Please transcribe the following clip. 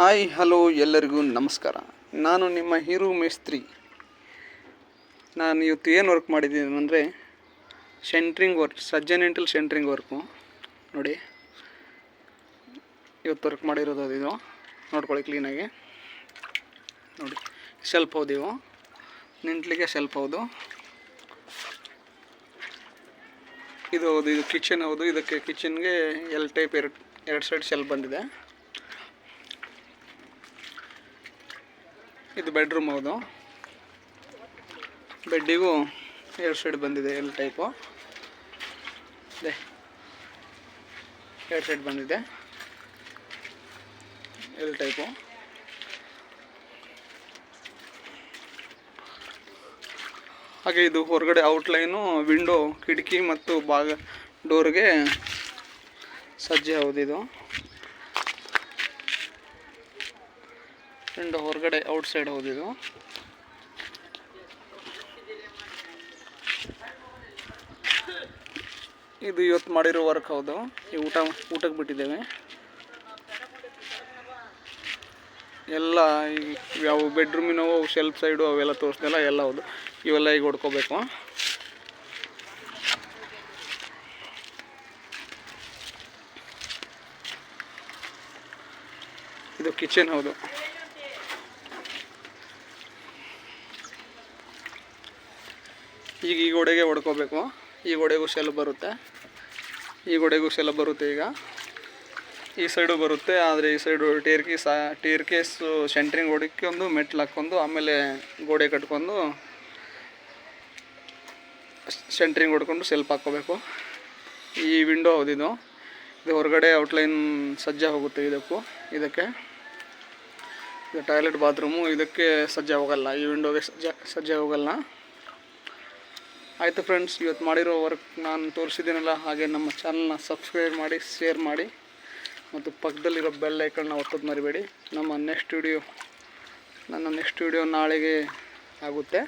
Hi, hello ಎಲ್ಲರಿಗೂ ನಮಸ್ಕಾರ. ನಾನು ನಿಮ್ಮ ಹೀರೋ ಮೇಸ್ತ್ರಿ. ನಾನು ಇವತ್ತು ಏನು ವರ್ಕ್ ಮಾಡಿದ್ದೀನಿ ಅಂದರೆ ಸೆಂಟ್ರಿಂಗ್ ವರ್ಕ್ ಸಜ್ಜನೆಂಟಲ್ ಸೆಂಟ್ರಿಂಗ್ ವರ್ಕು ನೋಡಿ, ಇವತ್ತು ವರ್ಕ್ ಮಾಡಿರೋದು ಅದಿದು ನೋಡ್ಕೊಳ್ಳಿ ಕ್ಲೀನಾಗಿ ನೋಡಿ ಸ್ವಲ್ಪ ಹೌದು ಇವು. ನಿಂಟ್ಲಿಗೆ ಸ್ವಲ್ಪ ಹೌದು. ಇದು ಹೌದು, ಇದು ಕಿಚನ್ ಹೌದು. ಇದಕ್ಕೆ ಕಿಚನ್ಗೆ ಎಲ್ ಟೈಪ್ ಎರಡು ಎರಡು ಸೈಡ್ ಶೆಲ್ಫ್ ಬಂದಿದೆ. ಇದು ಬೆಡ್ರೂಮ್ ಹೌದು. ಬೆಡ್ಡಿಗೂ ಎರಡು ಸೈಡ್ ಬಂದಿದೆ ಎಲ್ ಟೈಪು ಅದೇ ಎರಡು ಸೈಡ್ ಬಂದಿದೆ. ಎಲ್ ಟೈಪು ಹಾಗೆ ಇದು ಹೊರಗಡೆ ಔಟ್ಲೈನು ವಿಂಡೋ ಕಿಟಕಿ ಮತ್ತು ಬಾಗ ಡೋರ್ಗೆ ಸಜ್ಜೆ ಹೌದಿದು ವಿಂಡೋ ಹೊರಗಡೆ ಔಟ್ ಸೈಡ್ ಹೋಗಿದ್ದು. ಇದು ಇವತ್ತು ಮಾಡಿರೋ ವರ್ಕ್ ಹೌದು. ಈ ಊಟ, ಊಟಕ್ಕೆ ಬಿಟ್ಟಿದ್ದೇವೆ. ಎಲ್ಲ ಈ ಯಾವ ಬೆಡ್ರೂಮಿನವು ಶೆಲ್ಫ್ ಸೈಡು ಅವೆಲ್ಲ ತೋರಿಸ್ದೆಲ್ಲ ಎಲ್ಲ ಹೌದು. ಇವೆಲ್ಲ ಈಗ ಹೊಡ್ಕೋಬೇಕು. ಇದು ಕಿಚನ್ ಹೌದು. ಈಗ ಈ ಗೋಡೆಗೆ ಹೊಡ್ಕೋಬೇಕು. ಈ ಗೋಡೆಗೂ ಶೆಲ್ ಬರುತ್ತೆ. ಈ ಗೋಡೆಗೂ ಶೆಲ್ ಬರುತ್ತೆ ಈಗ. ಈ ಸೈಡು ಬರುತ್ತೆ, ಆದರೆ ಈ ಸೈಡು ಟೇರ್ ಸಾ ಟೇರ್ ಕೇಸು ಸೆಂಟ್ರಿಂಗ್ ಹೊಡಿಕೊಂಡು ಮೆಟ್ಲು ಹಾಕ್ಕೊಂಡು ಆಮೇಲೆ ಗೋಡೆ ಕಟ್ಕೊಂಡು ಸೆಂಟ್ರಿಂಗ್ ಹೊಡ್ಕೊಂಡು ಸೆಲ್ಪ್ ಹಾಕ್ಕೋಬೇಕು. ಈ ವಿಂಡೋ ಹೌದಿದು ಇದು ಹೊರಗಡೆ ಔಟ್ಲೈನ್ ಸಜ್ಜೆ ಹೋಗುತ್ತೆ ಇದಕ್ಕೂ, ಇದಕ್ಕೆ. ಇದು ಟಾಯ್ಲೆಟ್ ಬಾತ್ರೂಮು, ಇದಕ್ಕೆ ಸಜ್ಜೆ ಹೋಗಲ್ಲ. ಈ ವಿಂಡೋಗೆ ಸಜ್ಜೆ ಸಜ್ಜೆ ಹೋಗಲ್ಲ. ಆಯಿತು ಫ್ರೆಂಡ್ಸ್ ಇವತ್ತು ಮಾಡಿರೋ ವರ್ಕ್ ನಾನು ತೋರಿಸಿದ್ದೀನಲ್ಲ, ಹಾಗೆ ನಮ್ಮ ಚಾನಲ್ನ ಸಬ್ಸ್ಕ್ರೈಬ್ ಮಾಡಿ ಶೇರ್ ಮಾಡಿ, ಮತ್ತು ಪಕ್ಕದಲ್ಲಿರೋ ಬೆಲ್ ಐಕನ್ನ ಒತ್ತೋದು ಮರಿಬೇಡಿ. ನಮ್ಮ ನೆಕ್ಸ್ಟ್ ವಿಡಿಯೋ ನನ್ನ ನೆಕ್ಸ್ಟ್ ವಿಡಿಯೋ ನಾಳೆಗೆ ಆಗುತ್ತೆ.